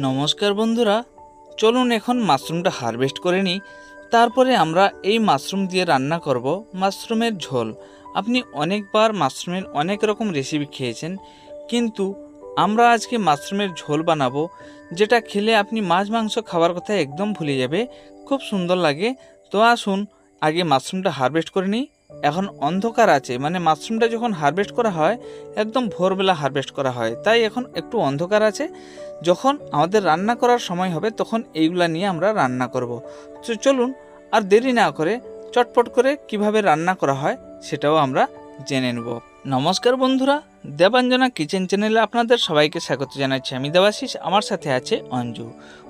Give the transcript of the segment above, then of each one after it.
নমস্কার বন্ধুরা, চলুন এখন মাশরুমটা হারভেস্ট করে নিই। তারপরে আমরা এই মাশরুম দিয়ে রান্না করব মাশরুমের ঝোল। আপনি অনেকবার মাশরুমের অনেক রকম রেসিপি খেয়েছেন, কিন্তু আমরা আজকে মাশরুমের ঝোল বানাবো, যেটা খেলে আপনি মাছ মাংস খাওয়ার কথা একদম ভুলে যাবে, খুব সুন্দর লাগে। তো আসুন, আগে মাশরুমটা হারভেস্ট করে নিই। এখন অন্ধকার আছে মানে মাশরুমটা যখন হারভেস্ট করা হয়, একদম ভোরবেলা হারভেস্ট করা হয়। তাই এখন একটু অন্ধকার আছে। যখন আমাদের রান্না করার সময় হবে, তখন এইগুলা নিয়ে আমরা রান্না করব। তো চলুন, আর দেরি না করে চটপট করে কীভাবে রান্না করা হয়, সেটাও আমরা জেনে নেব। নমস্কার বন্ধুরা দেবাঞ্জনা কিচেন চ্যানেলে আপনাদের সবাইকে স্বাগত জানাচ্ছি আমি দেবাশিস, আমার সাথে আছে অঞ্জু।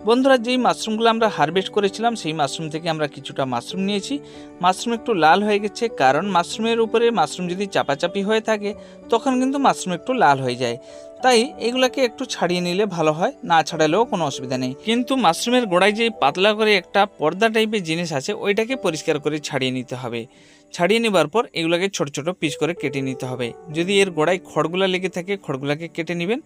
বন্ধুরা, যেই মাশরুমগুলো আমরা হারভেস্ট করেছিলাম, সেই মাশরুম থেকে আমরা কিছুটা মাশরুম নিয়েছি। মাশরুম একটু লাল হয়ে গেছে, কারণ মাশরুমের উপরে মাশরুম যদি চাপাচাপি হয়ে থাকে, তখন কিন্তু মাশরুম একটু লাল হয়ে যায়। তাই এগুলাকে একটু ছাড়িয়ে নিলে ভালো হয়, না ছাড়ালেও কোনো অসুবিধা নেই। কিন্তু মাশরুমের গোড়ায় যে পাতলা করে একটা পর্দা টাইপের জিনিস আছে, ওইটাকে পরিষ্কার করে ছাড়িয়ে নিতে হবে। ছাড়িয়ে নেবার পর এগুলোকে ছোট ছোট পিস করে কেটে নিতে হবে। যদি এর গোড়ায় খড়গুলা লেগে থাকে, খড়গুলাকে কেটে নেবেন।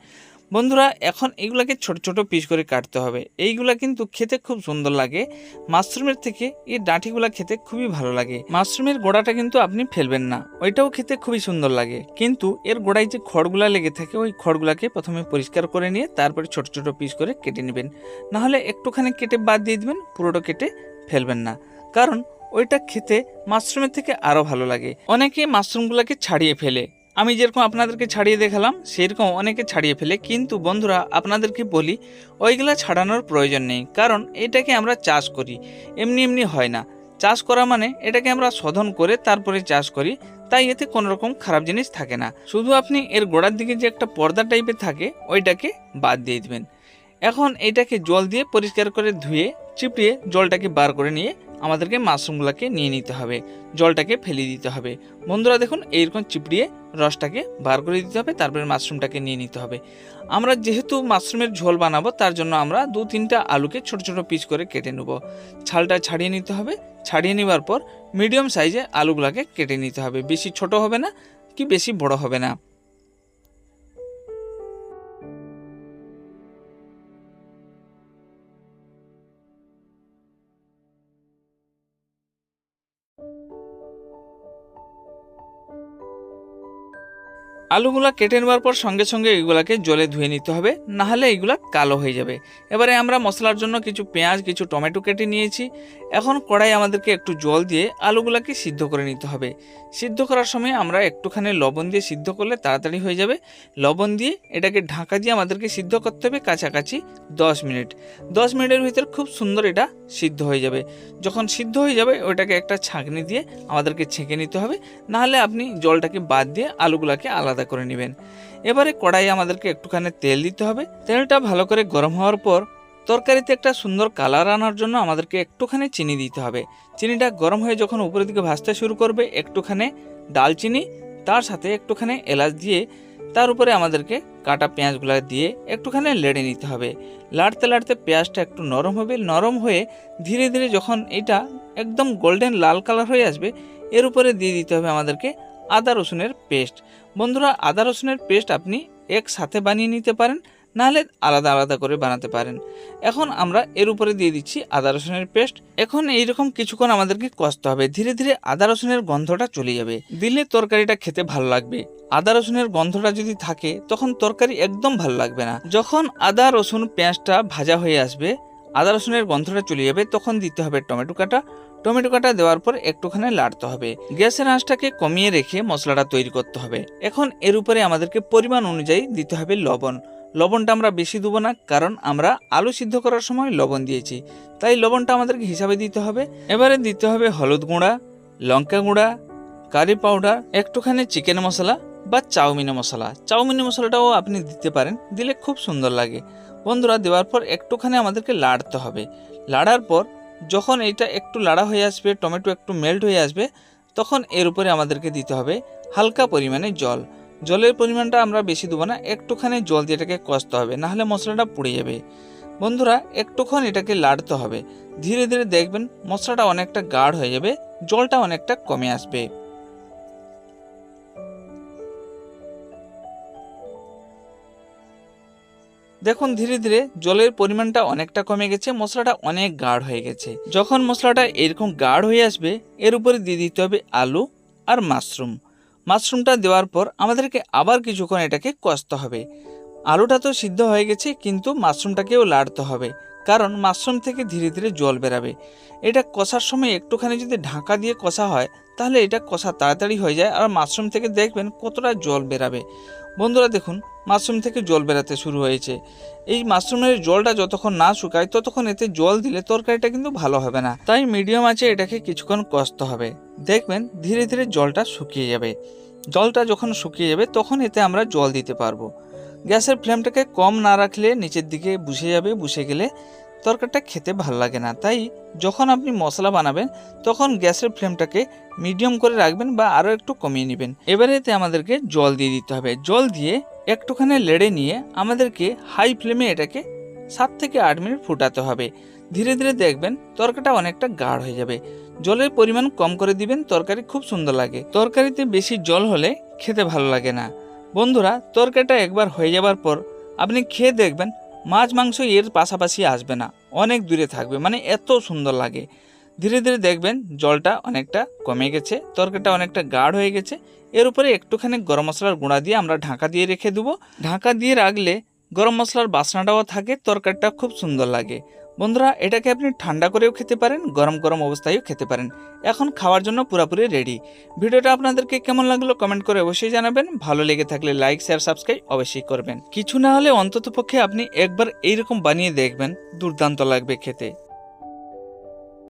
বন্ধুরা, এখন এগুলাকে ছোট ছোট পিস করে কাটতে হবে। এইগুলা কিন্তু খেতে খুব সুন্দর লাগে। মাশরুমের থেকে এই ডাঁটিগুলা খেতে খুবই ভালো লাগে। মাশরুমের গোড়াটা কিন্তু আপনি ফেলবেন না, ওইটাও খেতে খুবই সুন্দর লাগে। কিন্তু এর গোড়ায় যে খড়গুলা লেগে থাকে, ওই খড়গুলাকে প্রথমে পরিষ্কার করে নিয়ে তারপরে ছোট ছোট পিস করে কেটে নেবেন। নাহলে একটুখানি কেটে বাদ দিয়ে দিবেন, পুরোটা কেটে ফেলবেন না। কারণ ওইটা খেতে মাশরুমের থেকে আরও ভালো লাগে। অনেকে মাশরুমগুলোকে ছাড়িয়ে ফেলে। আমি যেরকম আপনাদেরকে ছাড়িয়ে দেখালাম, সেরকম অনেকে ছাড়িয়ে ফেলে। কিন্তু বন্ধুরা, আপনাদেরকে বলি, ওইগুলা ছাড়ানোর প্রয়োজন নেই। কারণ এটাকে আমরা চাষ করি। এমনি এমনি হয় না। চাষ করা মানে এটাকে আমরা শোধন করে তারপরে চাষ করি। তাই এতে কোনো রকম খারাপ জিনিস থাকে না। শুধু আপনি এর গোড়ার দিকে যে একটা পর্দা টাইপের থাকে, ওইটাকে বাদ দিয়ে দেবেন। এখন এটাকে জল দিয়ে পরিষ্কার করে ধুয়ে, চিপড়িয়ে জলটাকে বার করে নিয়ে আমাদেরকে মাশরুমগুলোকে নিয়ে নিতে হবে, জলটাকে ফেলে দিতে হবে। বন্ধুরা দেখুন, এইরকম চিপড়িয়ে রসটাকে বার করে দিতে হবে, তারপরে মাশরুমটাকে নিয়ে নিতে হবে। আমরা যেহেতু মাশরুমের ঝোল বানাবো, তার জন্য আমরা দু তিনটা আলুকে ছোট ছোট পিস করে কেটে নেব। ছালটা ছাড়িয়ে নিতে হবে, ছাড়িয়ে নেবার পর মিডিয়াম সাইজে আলুগুলোকে কেটে নিতে হবে। বেশি ছোট হবে না কি বেশি বড় হবে না। আলুগুলা কেটে নেওয়ার পর সঙ্গে সঙ্গে এগুলাকে জলে ধুয়ে নিতে হবে না হলে এগুলা কালো হয়ে যাবে। এবারে আমরা মশলার জন্য কিছু পেঁয়াজ, কিছু টমেটো কেটে নিয়েছি। এখন কড়াই আমাদেরকে একটু জল দিয়ে আলুগুলাকে সিদ্ধ করে নিতে হবে। সিদ্ধ করার সময় আমরা একটুখানি লবণ দিয়ে সিদ্ধ করলে তাড়াতাড়ি হয়ে যাবে। লবণ দিয়ে এটাকে ঢাকা দিয়ে আমাদেরকে সিদ্ধ করতে হবে কাছাকাছি দশ মিনিট। দশ মিনিটের ভিতর খুব সুন্দর এটা সিদ্ধ হয়ে যাবে। যখন সিদ্ধ হয়ে যাবে ওটাকে একটা ছাঁকনি দিয়ে আমাদেরকে ছেঁকে নিতে হবে। নাহলে আপনি জলটাকে বাদ দিয়ে আলুগুলাকে আলাদা করে নেবেন। এবারে কড়াইয়ে আমাদেরকে একটুখানি তেল দিতে হবে। তেলটা ভালো করে গরম হওয়ার পর তরকারিতে একটা সুন্দর কালার আনার জন্য আমাদেরকে একটুখানি চিনি দিতে হবে। চিনিটা গরম হয়ে যখন উপরের দিকে ভাজতে শুরু করবে, একটুখানি দালচিনি, তার সাথে একটুখানি এলাচ দিয়ে তার উপরে আমাদেরকে কাটা পেঁয়াজগুলো দিয়ে একটুখানি লেড়ে নিতে হবে। লাড়তে লাড়তে পেঁয়াজটা একটু নরম হবে। নরম হয়ে ধীরে ধীরে যখন এটা একদম গোল্ডেন লাল কালার হয়ে আসবে, এর উপরে দিয়ে দিতে হবে আমাদেরকে আদা রসুনের পেস্ট। বন্ধুরা, আদা রসুনের পেস্ট আপনি একসাথে বানিয়ে নিতে পারেন, নাহলে আলাদা আলাদা করে বানাতে পারেন। এখন আমরা এর উপরে দিয়ে দিচ্ছি আদা রসুনের পেস্ট। এখন এইরকম কিছুক্ষণ আমাদেরকে কষতে হবে। ধীরে ধীরে আদা রসুনের গন্ধটা চলে যাবে। দিলে তরকারিটা খেতে ভালো লাগবে। আদা রসুনের গন্ধটা যদি থাকে, তখন তরকারি একদম ভালো লাগবে না। যখন আদা রসুন পেঁয়াজটা ভাজা হয়ে আসবে আদা রসুনের গন্ধটা চলে যাবে, তখন দিতে হবে টমেটো কাটা। টমেটো কাটা দেওয়ার পর একটুখানি লাড়তে হবে। গ্যাসের আঁচটাকে কমিয়ে রেখে মশলাটা তৈরি করতে হবে। এখন এর উপরে আমাদেরকে পরিমাণ অনুযায়ী দিতে হবে লবণ। লবণটা আমরা বেশি দেবো না, কারণ আমরা আলু সিদ্ধ করার সময় লবণ দিয়েছি। তাই লবণটা আমাদেরকে হিসাবে দিতে হবে। এবারে দিতে হবে হলুদ গুঁড়া, লঙ্কা গুঁড়া, কারি পাউডার, একটুখানি চিকেন মশলা বা চাউমিন মশলা। চাউমিন মশলাটাও আপনি দিতে পারেন, দিলে খুব সুন্দর লাগে। বন্ধুরা, দেওয়ার পর একটুখানি আমাদেরকে লাড়তে হবে। লাড়ার পর যখন এইটা একটু লাড়া হয়ে আসবে, টমেটো একটু মেল্ট হয়ে আসবে, তখন এর উপরে আমাদেরকে দিতে হবে হালকা পরিমাণে জল। জলের পরিমাণটা আমরা বেশি দেবো না, একটুখানি জল দিয়ে এটাকে কষতে হবে, নাহলে মশলাটা পুড়ে যাবে। বন্ধুরা একটুক্ষণ এটাকে লাড়তে হবে। ধীরে ধীরে দেখবেন মশলাটা অনেকটা গাঢ় হয়ে যাবে, জলটা অনেকটা কমে আসবে। দেখুন, ধীরে ধীরে জলের পরিমাণটা অনেকটা কমে গেছে, মশলাটা অনেক গাঢ় হয়ে গেছে। যখন মশলাটা এরকম গাঢ় হয়ে আসবে, এর উপরে দিয়ে দিতে হবে আলু আর মাশরুম। মাশরুমটা দেওয়ার পর আমাদেরকে আবার কিছুক্ষণ এটাকে কষতে হবে। আলুটা তো সিদ্ধ হয়ে গেছে, কিন্তু মাশরুমটাকেও লাড়তে হবে। কারণ মাশরুম থেকে ধীরে ধীরে জল বেরাবে। এটা কষার সময় একটুখানি যদি ঢাকা দিয়ে কষা হয়, তাহলে এটা কষা তাড়াতাড়ি হয়ে যায় আর মাশরুম থেকে দেখবেন কতটা জল বেরাবে। বন্ধুরা দেখুন, মাশরুম থেকে জল বেরাতে শুরু হয়েছে। এই মাশরুমের জলটা যতক্ষণ না শুকায়, ততক্ষণ এতে জল দিলে তরকারিটা কিন্তু ভালো হবে না। তাই মিডিয়াম আছে এটাকে কিছুক্ষণ কষতে হবে। দেখবেন ধীরে ধীরে জলটা শুকিয়ে যাবে। জলটা যখন শুকিয়ে যাবে, তখন এতে আমরা জল দিতে পারব। গ্যাসের ফ্লেমটাকে কম না রাখলে নিচের দিকে বুঝে যাবে, বুঝে গেলে তরকারিটা খেতে ভালো লাগে না। তাই যখন আপনি মশলা বানাবেন, তখন গ্যাসের ফ্লেমটাকে মিডিয়াম করে রাখবেন বা আরও একটু কমিয়ে নেবেন। এবারে এতে আমাদেরকে জল দিয়ে দিতে হবে। জল দিয়ে একটুখানি লেড়ে নিয়ে আমাদেরকে হাই ফ্লেমে এটাকে সাত থেকে আট মিনিট ফুটাতে হবে। ধীরে ধীরে দেখবেন তরকারিটা অনেকটা গাঢ় হয়ে যাবে। জলের পরিমাণ কম করে দিবেন, তরকারি খুব সুন্দর লাগে। তরকারিতে বেশি জল হলে খেতে ভালো লাগে না। বন্ধুরা, তরকারিটা একবার হয়ে যাবার পর আপনি খেয়ে দেখবেন মাছ মাংস এর পাশাপাশি আসবে না। অনেক দূরে থাকবে মানে এত সুন্দর লাগে। ধীরে ধীরে দেখবেন জলটা অনেকটা কমে গেছে, তরকারিটা অনেকটা গাঢ় হয়ে গেছে। এর উপরে একটুখানি গরম মশলার গুঁড়া দিয়ে আমরা ঢাকা দিয়ে রেখে দেবো। ঢাকা দিয়ে রাখলে গরম মশলার বাসনাটাও থাকে, তরকারিটা খুব সুন্দর লাগে। বন্ধুরা, এটাকে আপনি ঠান্ডা করেও খেতে পারেন, গরম গরম অবস্থায়ও খেতে পারেন। এখন খাওয়ার জন্য পুরোপুরি রেডি ভিডিওটা আপনাদেরকে কেমন লাগল কমেন্ট করে অবশ্যই জানাবেন। ভালো লেগে থাকলে লাইক শেয়ার সাবস্ক্রাইব অবশ্যই করবেন। কিছু না হলে অন্তত পক্ষে আপনি একবার এইরকম বানিয়ে দেখবেন, দুর্দান্ত লাগবে খেতে।